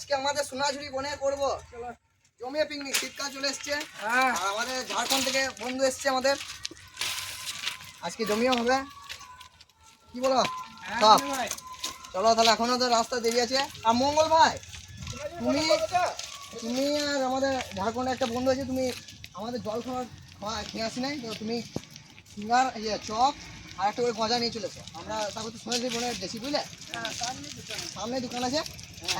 আজকে আমাদের সোনাঝুরি বনে করব। জমিয়ে পিকনিক শীতকাল চলে এসছে। হ্যাঁ। আর আমাদের ঝাড়খণ্ড থেকে বন্ধু এসছে আমাদের। আজকে জমিও হবে। কি বলো? সব চলো। তাহলে এখনও তো রাস্তা দেরি আছে। আর মঙ্গল ভাই তুমি তুমি আর আমাদের ঝাড়খণ্ডে একটা বন্ধু আছে তুমি আমাদের জল খাওয়ার খাওয়া খেয়ে আসি নাই তো তুমি সিঙ্গার ইয়ে চপ আর একটা ওই গজা নিয়ে চলেছো। আমরা তারপর তো সোনাঝুরি বনে বেশি বুঝলে? সামনে দোকান আছে।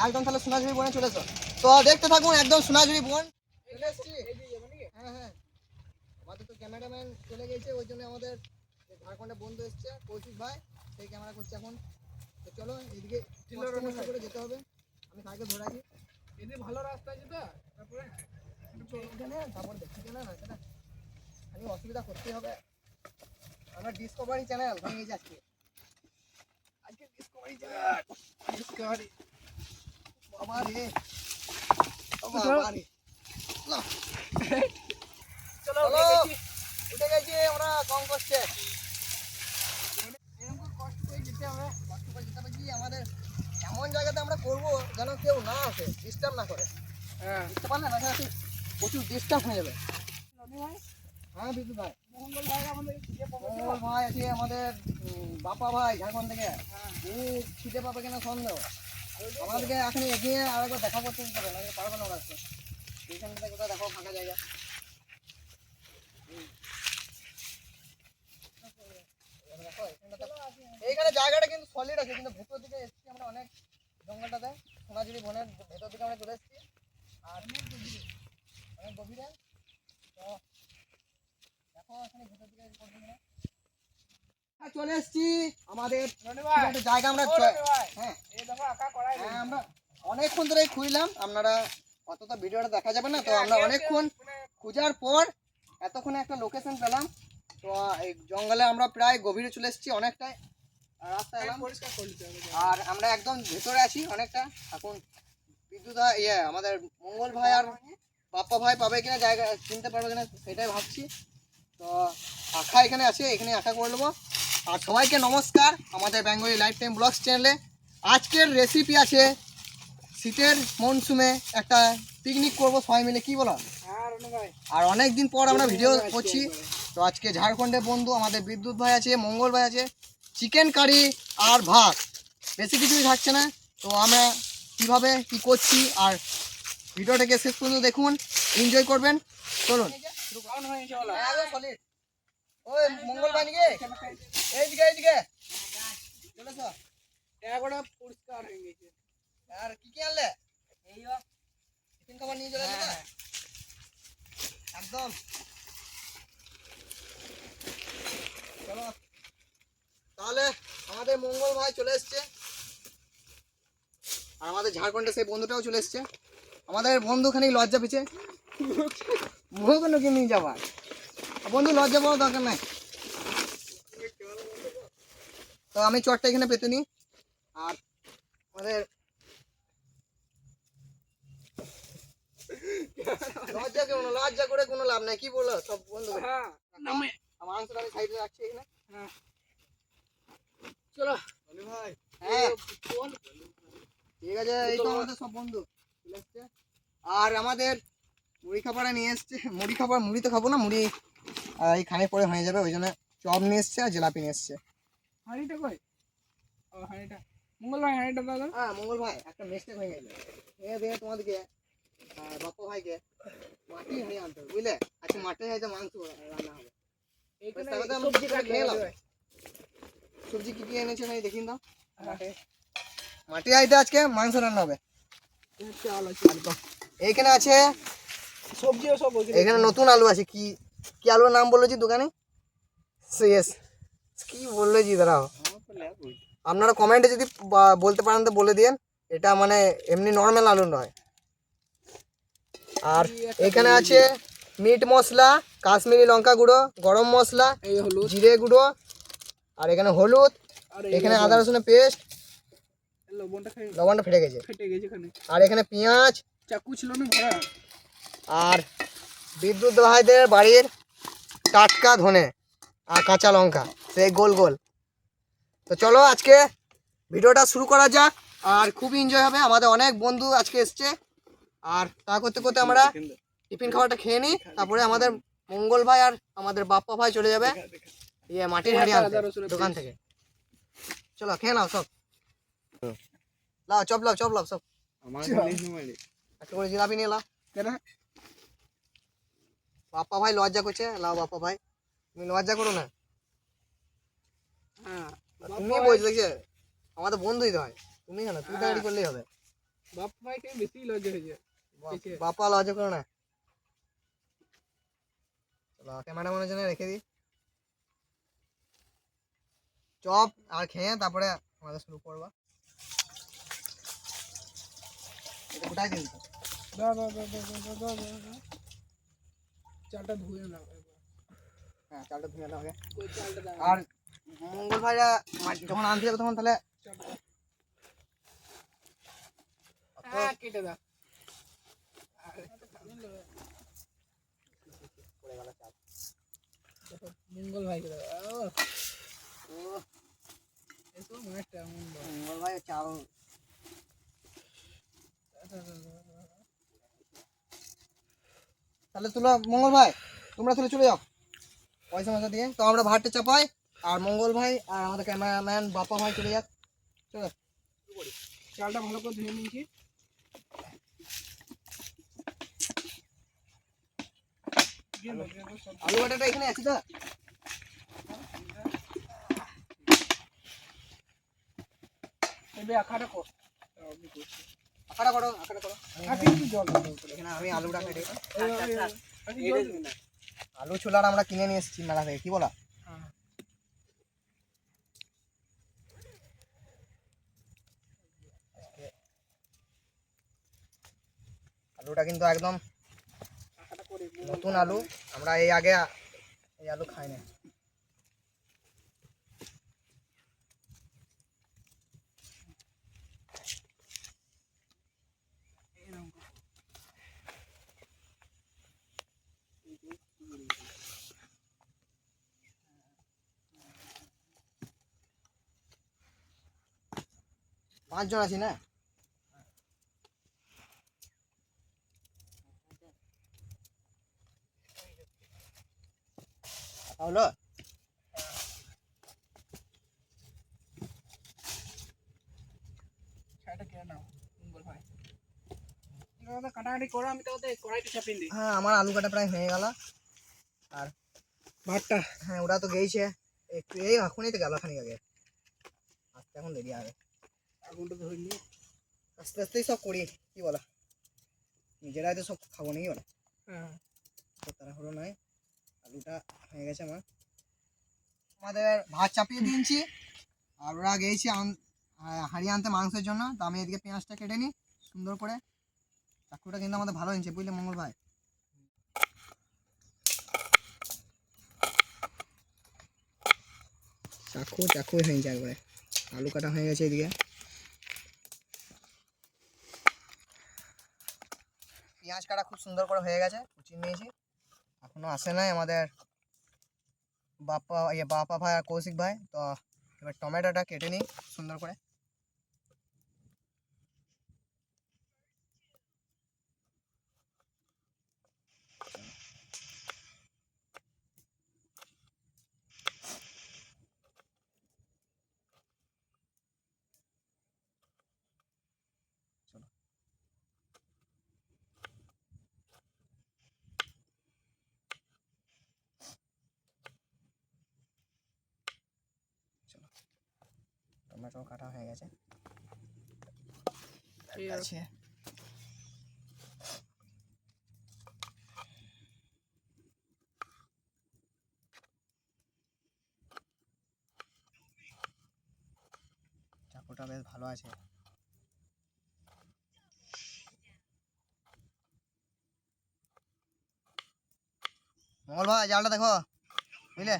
একদম তাহলে সোনাঝুরি বনে চলেছো তো দেখতে থাকুন একদম সোনাঝুরি বন। চলে এসছি। হ্যাঁ হ্যাঁ। আমাদের তো ক্যামেরাম্যান চলে গেছে ওই জন্য আমাদের ঝাড়খণ্ডে বন্ধু এসছে কৌশিক ভাই সেই ক্যামেরা করছে এখন। তো চলো এদিকে করে যেতে হবে। আমি কাকে ধরে আছি এদের ভালো রাস্তা আছে তো তারপরে তারপর দেখছি কেন না সেটা আমি অসুবিধা করতেই হবে। আমরা ডিসকভারি চ্যানেল ভেঙে যাচ্ছি। আজকে ডিসকভারি চ্যানেল ডিসকভারি চলো চলো। উঠে গেছি আমরা কম করছে কষ্ট করে যেতে হবে কষ্ট করে যেতে হবে কি আমাদের এমন জায়গাতে আমরা করব যেন কেউ না আসে ডিস্টার্ব না করে হ্যাঁ বুঝতে পারলে না প্রচুর ডিস্টার্ব হয়ে যাবে হ্যাঁ বিদ্যুৎ ভাই মঙ্গল ভাই আমাদের খিদে? মঙ্গল ভাই আছে আমাদের বাপা ভাই ঝাড়খণ্ড থেকে হ্যাঁ। ও ছিটে পাবে কিনা সন্দেহ আমাদেরকে এখন এগিয়ে আরেকবার দেখা করতে দিতে হবে, নাহলে পারবে না ওরা এইখান থেকে কোথাও দেখো, ফাঁকা জায়গা। এইখানে জায়গাটা কিন্তু সলিড আছে, কিন্তু ভেতর দিকে এসেছি আমরা অনেক জঙ্গলটাতে। সোনাঝুরি বনের ভেতর দিকে আমরা চলে এসেছি। আর অনেক গভীরে তো দেখো এখানে ভেতর দিকে। হ্যাঁ, চলে এসেছি। আমাদের একটা জায়গা আমরা হ্যাঁ। হ্যাঁ আমরা অনেকক্ষণ ধরে খুঁজলাম আপনারা অতটা ভিডিওটা দেখা যাবে না তো আমরা অনেকক্ষণ খোঁজার পর এতক্ষণে একটা লোকেশন পেলাম। তো এই জঙ্গলে আমরা প্রায় গভীরে চলে এসেছি অনেকটাই। রাস্তা এলাম। আর আমরা একদম ভেতরে আছি অনেকটা। এখন বিদ্যুৎ ইয়ে আমাদের মঙ্গল ভাই আর বাপ্পা ভাই পাবে কিনা জায়গা চিনতে পারবে কিনা সেটাই ভাবছি। তো আঁকা এখানে আছে এখানে আঁকা করে নেব। আর সবাইকে নমস্কার আমাদের বেঙ্গলি লাইফ টাইম ব্লগস চ্যানেলে আজকের রেসিপি আছে শীতের মরশুমে একটা পিকনিক করব সবাই মিলে কি বলো? আর অনেক দিন পর আমরা ভিডিও করছি। তো আজকে ঝাড়খণ্ডের বন্ধু আমাদের বিদ্যুৎ ভাই আছে মঙ্গল ভাই আছে চিকেন কারি আর ভাত। বেশি কিছুই থাকছে না। তো আমরা কীভাবে কি করছি আর ভিডিওটাকে শেষ পর্যন্ত দেখুন এনজয় করবেন। চলুন। হয়ে চলো ওই মঙ্গল ভাই এইদিকে এইদিকে। চলেছ জায়গাটা পরিষ্কার হয়ে গেছে। আর কি কি আনলে? টিফিন খাবার নিয়ে চলে আসবে। একদম। চলো। তাহলে আমাদের মঙ্গল ভাই চলে এসছে। আর আমাদের ঝাড়খণ্ডে সেই বন্ধুটাও চলে এসছে। আমাদের বন্ধু খানিক লজ্জা পেয়েছে। মুখ নাকি নিয়ে যাবার বন্ধু লজ্জা পাওয়ার দরকার নাই। তো আমি চটটা এখানে পেতে নিই। আর আমাদের লজ্জা কেমন? লজ্জা করে কোনো লাভ নাই। কি বলো? সব বন্ধু। হ্যাঁ। মাংসটা আমি সাইডে রাখছি এখানে। হ্যাঁ। চলো। ভাই। হ্যাঁ। ঠিক আছে এই তো আমাদের সব বন্ধু। আর আমাদের মুড়ি খাবারে নিয়ে এসছে। মুড়ি খাবার মুড়ি তো খাব না মুড়ি এই খানে পরে হয়ে যাবে ওই জন্য চপ নিয়ে এসছে আর জিলাপি নিয়ে এসছে। হাঁড়িটা কই? ও হাঁড়িটা। মঙ্গল ভাই হাঁড়িটা দাদা হ্যাঁ মঙ্গল ভাই একটা মিস্টেক হয়ে গেছে। এ দিয়ে তোমাদেরকে বাপ্পা ভাইকে। মাটি হাঁড়ি আনতে হবে বুঝলে? আজকে মাঠে হয়তো মাংস রান্না হবে। সবজি। সবজি কি কি এনেছে ভাই দেখিন দাও মাঠে মাটি আইতে আজকে মাংস রান্না হবে। চাল আছে এইখানে আছে সবজিও সব এখানে নতুন আলু আছে কি কি আলুর নাম বলেছি দোকানে? সিএস কি বললেছি দাঁড়াও। আপনারা কমেন্টে যদি বলতে পারেন তো বলে দিন এটা মানে এমনি নর্মাল আলু নয়। আর এখানে আছে মিট মশলা কাশ্মীরি লঙ্কা গুঁড়ো গরম মশলা জিরে গুঁড়ো আর এখানে হলুদ এখানে আদা রসুনের পেস্ট। লবণটা ফেটে গেছে। আর এখানে পেঁয়াজ। চাকু ছিল না আর বিদ্যুৎ ভাইদের বাড়ির টাটকা ধনে আর কাঁচা লঙ্কা সেই গোল গোল। তো চলো আজকে ভিডিওটা শুরু করা যাক আর খুবই এনজয় হবে। আমাদের অনেক বন্ধু আজকে এসছে আর তা করতে করতে আমরা টিফিন খাবারটা খেয়ে নিই তারপরে আমাদের মঙ্গল ভাই আর আমাদের বাপ্পা ভাই চলে যাবে ইয়ে মাটির হাড়ি আনতে দোকান থেকে। চলো খেয়ে নাও সব। লাও চপ লাও চপ লাও সব। আমার একটা করে জিলাপি নিয়ে লাও। কেন? বাপ্পা ভাই লজ্জা করছে লাও বাপ্পা ভাই। তুমি লজ্জা করো না। হ্যাঁ তুমি বলছো দেখছে আমাদের বন্ধুই তো হয়। তুমি কেন? তুমি তাড়াতাড়ি করলেই হবে। বাপ ভাইকে বেশি লজ্জা হয়েছে। বাপ্পা লজ্জা করো না। চলো ক্যামেরা মনে জন্য রেখে দিই। চপ আর খেয়ে তারপরে আমাদের শুরু করবা। কোথায় কিন্তু চালটা ধুয়ে নাও হ্যাঁ চালটা ধুয়ে নাও আগে। আর মঙ্গল ভাইরা যখন আনতে যাবে তখন তাহলে হ্যাঁ কেটে দাও। মঙ্গল ভাই মঙ্গল ভাই চাল। তাহলে তুলো মঙ্গল ভাই, তোমরা তাহলে চলে যাও। পয়সা ময়সা দিয়ে। তো আমরা ভাতটা চাপাই, আর মঙ্গল ভাই আর আমাদের ক্যামেরাম্যান বাপ্পা ভাই চলে যাক। চলো। চালটা ভালো করে ধুয়ে নিয়েছি। আলু বাটাটা এখানে আছে তো? কর করছি আটা করো আটা করো আমি আলুটা কেটে আলু ছোলার আমরা কিনে নিয়ে এসেছি মেলা থেকে কি বলা? আলুটা কিন্তু একদম নতুন আলু আমরা এই আগে এই আলু খাই না পাঁচজন আছি না? হলো হ্যাঁ আমার আলু কাটা প্রায় হয়ে গেল। আর ভাতটা? হ্যাঁ ওরা তো গেইছে। একটু এই এখনই তো গেল খানিক আগে। আস্তে এখন দেরি হবে। আগুনটা ধরে নিয়ে আস্তে আস্তেই সব করি কি বলা? নিজেরাই তো সব খাব নাকি বলা? হ্যাঁ। তাড়াহুড়ো নয় আলুটা হয়ে গেছে আমার। আমাদের ভাত চাপিয়ে দিয়েছি আর ওরা গেছি হাড়ি আনতে মাংসের জন্য। তো আমি এদিকে পেঁয়াজটা কেটে নিই সুন্দর করে। চাকুটা কিন্তু আমাদের ভালো হয়েছে বুঝলে মঙ্গল ভাই? চাকু চাকু হয়েছে একবারে। আলু কাটা হয়ে গেছে এদিকে। পেঁয়াজ কাটা খুব সুন্দর করে হয়ে গেছে, কুচিয়ে নিয়েছি। এখনও আসে নাই আমাদের বাপ্পা ইয়ে বাপ্পা ভাই আর কৌশিক ভাই, তো এবার টমেটোটা কেটে নিই সুন্দর করে। টমেটো কাটা হয়ে গেছে। আছে। চাকুটা বেশ ভালো আছে। মঙ্গল ভাই জালটা দেখো। বুঝলে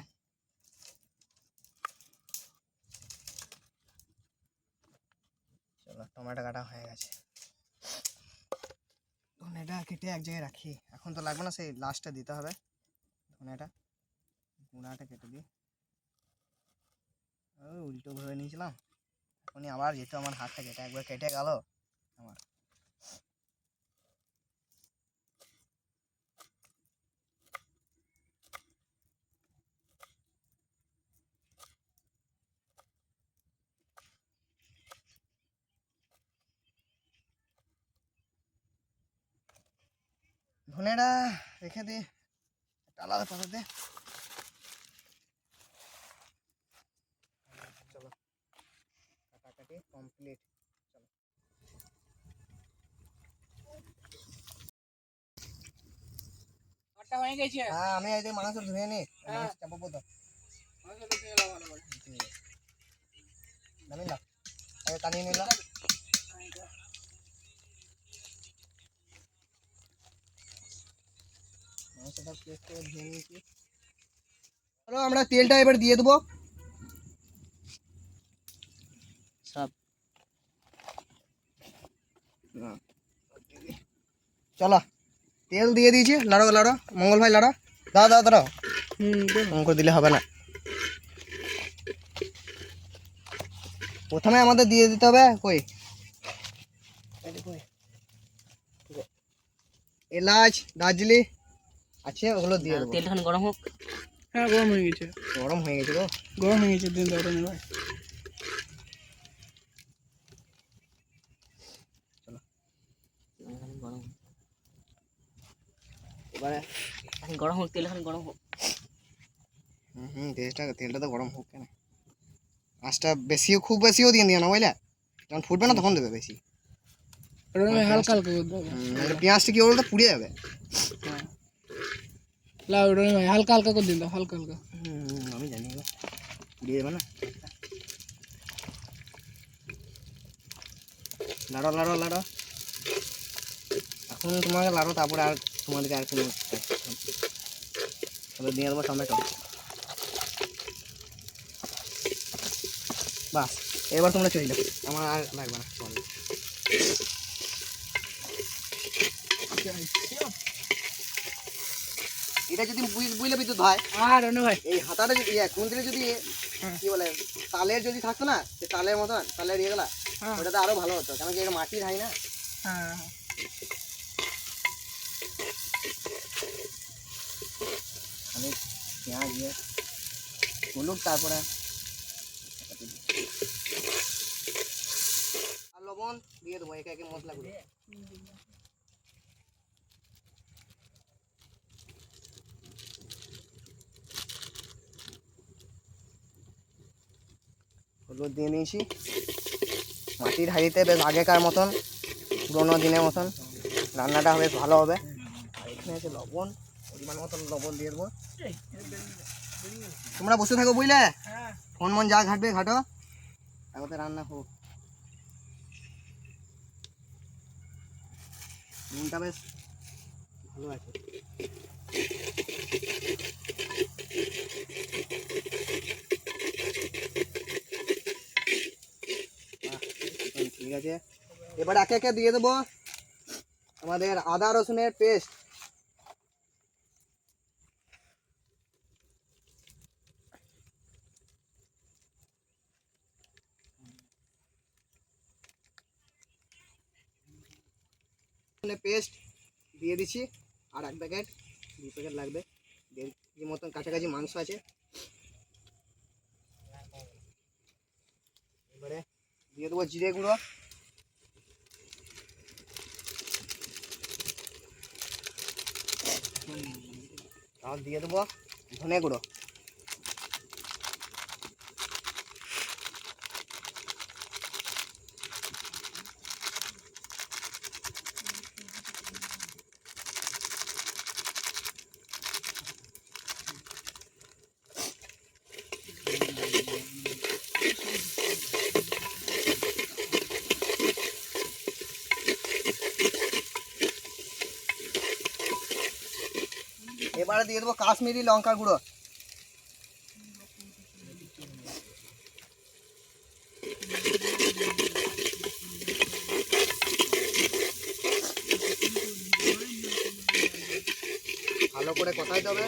চলো টমেটো কাটা হয়ে গেছে। ধনেটা কেটে এক জায়গায় রাখি। এখন তো লাগবে না, সেই লাস্টটা দিতে হবে। ধনেটা, গুঁড়াটা কেটে দিই। উল্টো ভরে নিয়েছিলাম। এখনই আবার যেহেতু আমার হাতটা কেটে একবার কেটে গেল, আমার ধনেটা রেখে দে একটা আলাদা পাতাতে চলো কাটাকাটি কমপ্লিট আটটা হয়ে গেছে। হ্যাঁ আমি এই মাংস ধুয়ে নি হ্যাঁ। চাপাবো তো। ভালো করে। নিলাম মাংসটা পেস্ট করে ধুয়ে নিয়েছি চলো আমরা তেলটা এবার দিয়ে দেবো সব চলো তেল দিয়ে দিয়েছি লাড়ো লাড়ো মঙ্গল ভাই লাড়ো দাও দাও দাও হুম অঙ্ক দিলে হবে না প্রথমে আমাদের দিয়ে দিতে হবে কই এই যে কই? এলাচ দার্জিলি আছে ওগুলো দিয়ে দেবো। তেলটা খানি গরম হোক। হ্যাঁ গরম হয়ে গেছে। গরম হয়ে গেছে গো। গরম হয়ে গেছে দিন দাও ভাই গরম হোক। এবারে গরম হোক তেল খানি গরম হোক। হুম হুম তেলটা তেলটা তো গরম হোক কেন? আঁচটা বেশিও খুব বেশিও দিয়ে দিও না বুঝলে যখন ফুটবে না তখন দেবে বেশি। হালকা হালকা পেঁয়াজটা কি বলতো পুড়ে যাবে? হ্যাঁ। রনি ভাই হালকা হালকা করে দিন দাও হালকা। হালকা আমি জানি পুড়ে যাবে না? লাড়ো লাড়ো লাড়ো। এখন তোমাকে লাড়ো, তারপরে আর তোমাদেরকে আর কোনো তাহলে দিয়ে দেবো টমেটো। বাস, এবার তোমরা চলে যাও। আমার আর লাগবে না এটা যদি বুঝ- বুঝলে বিদ্যুৎ হয় আর রনি ভাই। এই হাতাটা যদি কুন্তিলে যদি হ্যাঁ। কি বলে তালের যদি থাকতো না সে তালের মতন তালের ইয়ে গুলা হ্যাঁ। ওটাতে আরও ভালো হতো কারণ কি এটা মাটির হাই না? হ্যাঁ। আমি পেঁয়াজ দিয়ে হলুদ তারপরে আর লবণ দিয়ে দেবো একে একে মশলাগুলো। হলুদ দিয়ে নিয়েছি। মাটির হাঁড়িতে বেশ আগেকার মতন, পুরোনো দিনের মতন। রান্নাটা বেশ ভালো হবে। আর এখানে আছে লবণ, পরিমাণ মতন লবণ দিয়ে দেবো। তোমরা বসে থাকো বুঝলে? ফোন মন যা ঘাটবে, ঘাটো। তারপরে রান্না হোক নুনটা বেশ ভালো আছে বাহ, একদম ঠিক আছে? এবার একে একে দিয়ে দেবো আমাদের আদা রসুনের পেস্ট পেস্ট দিয়ে দিচ্ছি। আর এক প্যাকেট দু প্যাকেট লাগবে। দেড় মতন কাছাকাছি মাংস আছে। এবারে দিয়ে দেবো জিরে গুঁড়ো। আর দিয়ে দেবো ধনে গুঁড়ো দিয়ে দেবো কাশ্মীরি লঙ্কা গুঁড়ো। ভালো করে কষাইতে হবে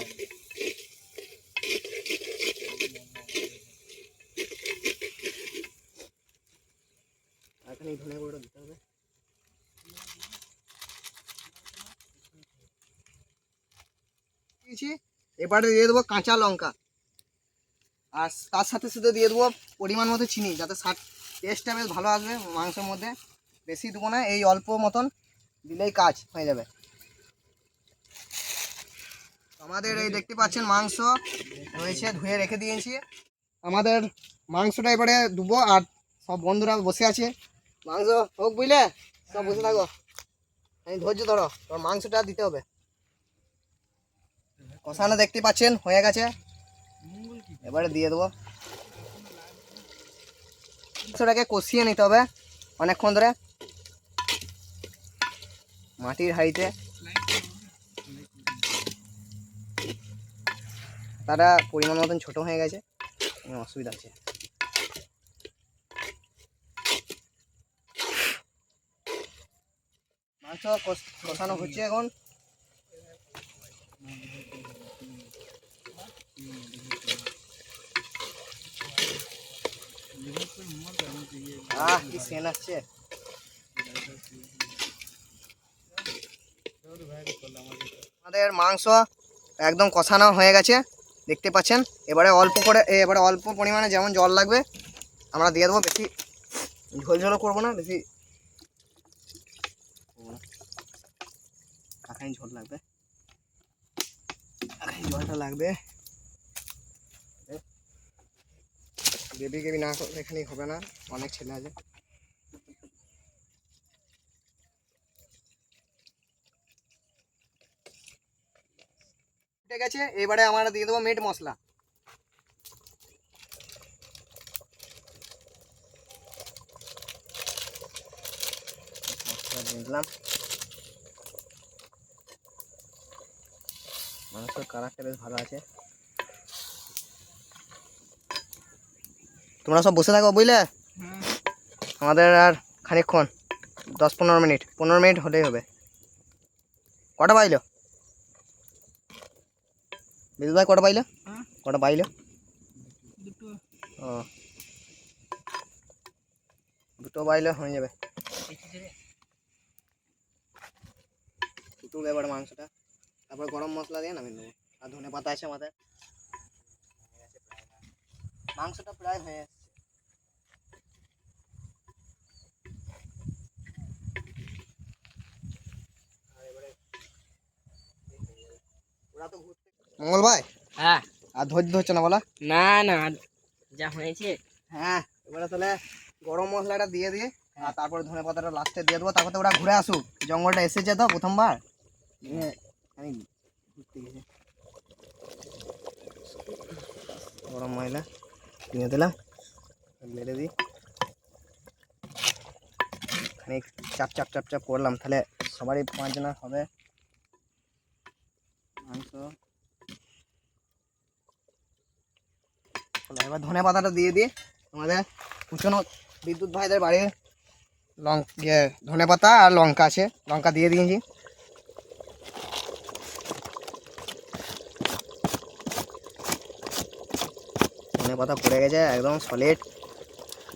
দিয়েছি এবারে দিয়ে দেবো কাঁচা লঙ্কা। আর তার সাথে সাথে দিয়ে দেবো পরিমাণ মতো চিনি, যাতে শাক টেস্টটা বেশ ভালো আসবে মাংসের মধ্যে। বেশি দেবো না, এই অল্প মতন দিলেই কাজ হয়ে যাবে। আমাদের এই দেখতে পাচ্ছেন মাংস রয়েছে, ধুয়ে রেখে দিয়েছি। আমাদের মাংসটা এবারে দেবো, আর সব বন্ধুরা বসে আছে। মাংস হোক বুঝলে, সব বসে থাকো। এই ধৈর্য ধরো তোর মাংসটা দিতে হবে। কষানো দেখতে পাচ্ছেন, হয়ে গেছে। এবারে দিয়ে দেবো। সেটাকে কষিয়ে নিতে হবে অনেকক্ষণ ধরে। মাটির হাঁড়িতে। তারা পরিমাণ মতন ছোট হয়ে গেছে অসুবিধা আছে। মাংস কষ- কষানো হচ্ছে এখন। আহ, কি আমাদের মাংস একদম কষানো হয়ে গেছে, দেখতে পাচ্ছেন? এবারে অল্প করে এবারে অল্প পরিমাণে যেমন জল লাগবে, আমরা দিয়ে দেবো, বেশি ঝোল ঝোলও করব না, বেশি ঝোল লাগবে। জলটা লাগবে। গ্রেভি গ্রেভি না করলে এখানে হবে না। অনেক ছেলে আছে। ঠিক আছে এবারে আমরা দিয়ে দেবো মিট মশলা। দিলাম। মাংসের কালারটা বেশ ভালো আছে। তোমরা সব বসে থাকো বুঝলে? আমাদের আর খানিকক্ষণ দশ পনেরো মিনিট পনেরো মিনিট হলেই হবে। কটা পাইলো বিদ্যুৎ ভাই কটা পাইলো? কটা পাইলো দুটো। ও। দুটো বাইলে হয়ে যাবে। ফুটুক এবার মাংসটা। তারপর গরম মশলা দিয়ে নামিয়ে নেব। আর ধনে পাতা আছে আমাদের। মাংসটা প্রায় হয়ে ঘুরতে মঙ্গল ভাই? হ্যাঁ। আর ধৈর্য ধরছে না বলা? না না যা হয়েছে। হ্যাঁ এবারে তাহলে গরম মশলাটা দিয়ে দিয়ে আর তারপরে ধনে পাতাটা লাস্টে দিয়ে দেবো তারপরে ওরা ঘুরে আসুক। জঙ্গলটা এসেছে তো প্রথমবার? নিয়ে আমি ঘুরতে গেছি। গরম মশলা দিয়ে দিলাম মেরে দিই খানিক চাপ চাপ চাপ চাপ করলাম তাহলে সবারই পাঁচজনা হবে মাংস এবার ধনে পাতাটা দিয়ে দিয়ে আমাদের কুচনো বিদ্যুৎ ভাইদের বাড়ির লং ইয়ে ধনে পাতা আর লঙ্কা আছে লঙ্কা দিয়ে দিয়েছি ধনে পাতা পড়ে গেছে একদম সলিড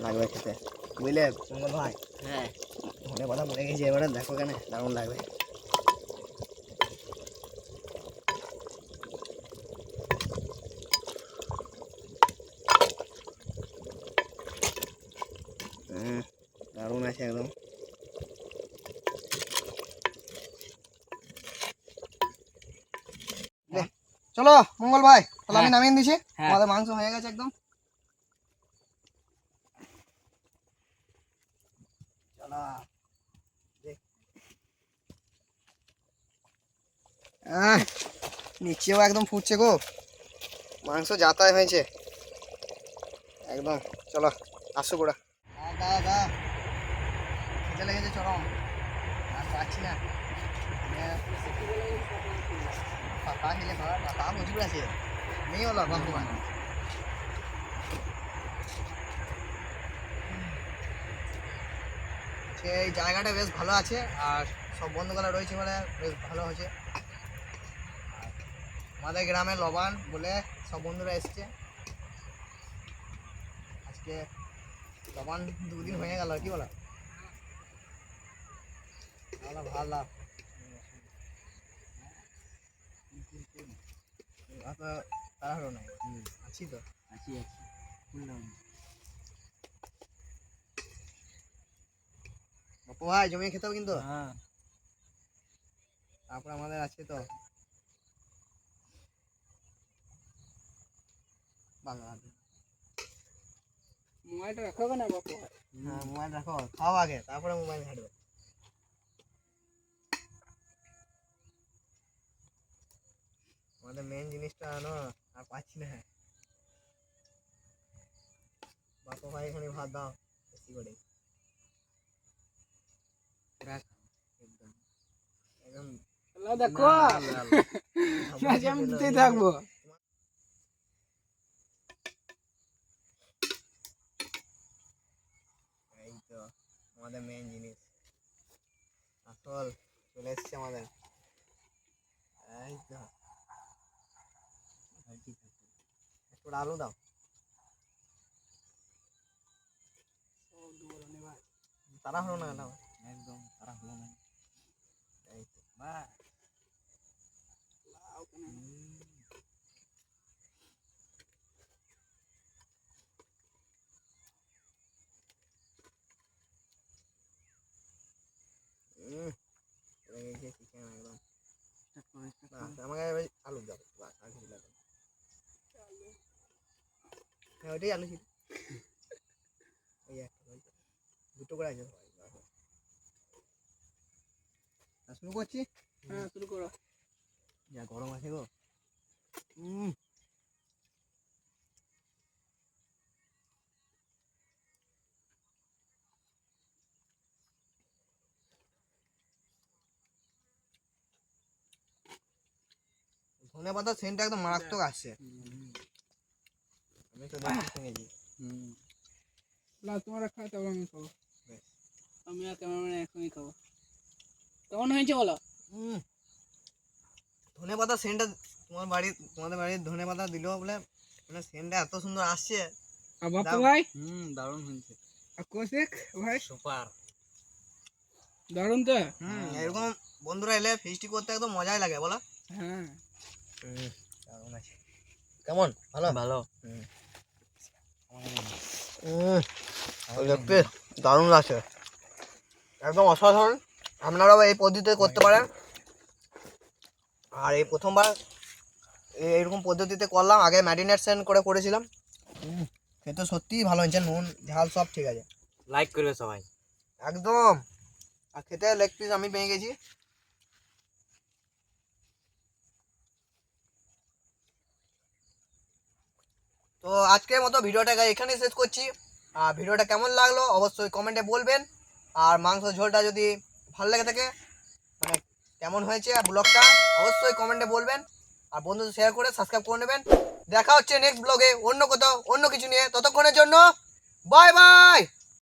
লাগবে খেতে। বুঝলে? মঙ্গল ভাই? হ্যাঁ। ধনে পাতা পড়ে গেছে এবারে দেখো কেন দারুণ লাগবে। দারুণ আছে একদম। চলো মঙ্গল ভাই তাহলে আমি হ্যাঁ। নামিয়ে দিছি। হ্যাঁ। আমাদের মাংস হয়ে গেছে একদম। নিচেও একদম ফুটছে গো। মাংস যাতায় হয়েছে। একদম চলো আসো গোড়া। দা দা খেতে লেগেছে চরম আর পাচ্ছি না। বর্তমান সেই জায়গাটা বেশ ভালো আছে, আর সব বন্ধুগুলো রয়েছে বলে বেশ ভালো হয়েছে। আমাদের গ্রামে লবান বলে সব বন্ধুরা এসছে। আজকে লবান দুদিন হয়ে গেল কি বলো? ভালো ভালো। অত তাড়াহুড়ো নাই আছি তো আছি আছি বললাম বাপু ভাই জমিয়ে খেতে হবে কিন্তু হ্যাঁ তারপর আমাদের আছে তো বাংলা মোবাইলটা রাখাবে না বাপু ভাই হ্যাঁ মোবাইল রাখো খাও আগে তারপরে মোবাইল ঘাটবে আমাদের মেন জিনিসটা আনো আর পাচ্ছি না বাপু ভাই এখানে ভাত দাও বেশি করে। একদম। একদম। দেখো। আমি দিতেই থাকব। এই তো আমাদের মেন জিনিস। আসল চলে এসছে আমাদের। এই তো। একটু আলু দাও। তারা হলো না একদম তারা হলো না এই তো বাহ উম, পড়ে গেছে চিকেন একদম বাস, আমাকে এবার আলু দাও বাস আর কিছু লাগবে না। হ্যাঁ ওইটাই আলু ছিল ওই একটা দুটো করে আছে শুরু করছি? হ্যাঁ শুরু করো। যা গরম আছে গো। ধনে পাতা সেন্টটা একদম মারাত্মক আসছে। আমি তো দেখতে শুনেছি না তোমরা খাও তবে আমি খাব। আমি আর ক্যামেরাম্যান একসঙ্গে খাব। কেমন হয়েছে বলো? ধনে পাতা সেন্টটা তোমার বাড়ি তোমাদের বাড়ির ধনে পাতা দিল বলে মানে সেন্টটা এত সুন্দর আসছে। আর বাপু ভাই? হুম দারুণ হয়েছে। আর কৌশিক ভাই? সুপার। দারুণ তো? হুম এরকম বন্ধুরা এলে ফিস্টি করতে একদম মজাই লাগে বলো। হ্যাঁ। কেমন? ভালো? ভালো। দেখতে দারুণ লাগছে। একদম অসাধারণ। আপনারাও এই পদ্ধতিতে করতে পারেন। আর এই প্রথমবার এই- এইরকম পদ্ধতিতে করলাম। আগে ম্যারিনেশন করে করেছিলাম। খেতে সত্যিই ভালো হয়েছে। নুন ঝাল সব ঠিক আছে। লাইক করবে সবাই। একদম। আর খেতে লেগ পিস আমি পেয়ে গেছি। তো আজকের মতো ভিডিওটা এখানেই শেষ করছি। আর ভিডিওটা কেমন লাগল অবশ্যই কমেন্টে বলবেন। আর মাংস ঝোলটা যদি ভালো লেগে থাকে মানে কেমন হয়েছে ব্লগটা, অবশ্যই কমেন্টে বলবেন। আর বন্ধুদের শেয়ার করে সাবস্ক্রাইব করে নেবেন। দেখা হচ্ছে নেক্সট ব্লগে অন্য কোথাও, অন্য কিছু নিয়ে। ততক্ষণের জন্য বাই বাই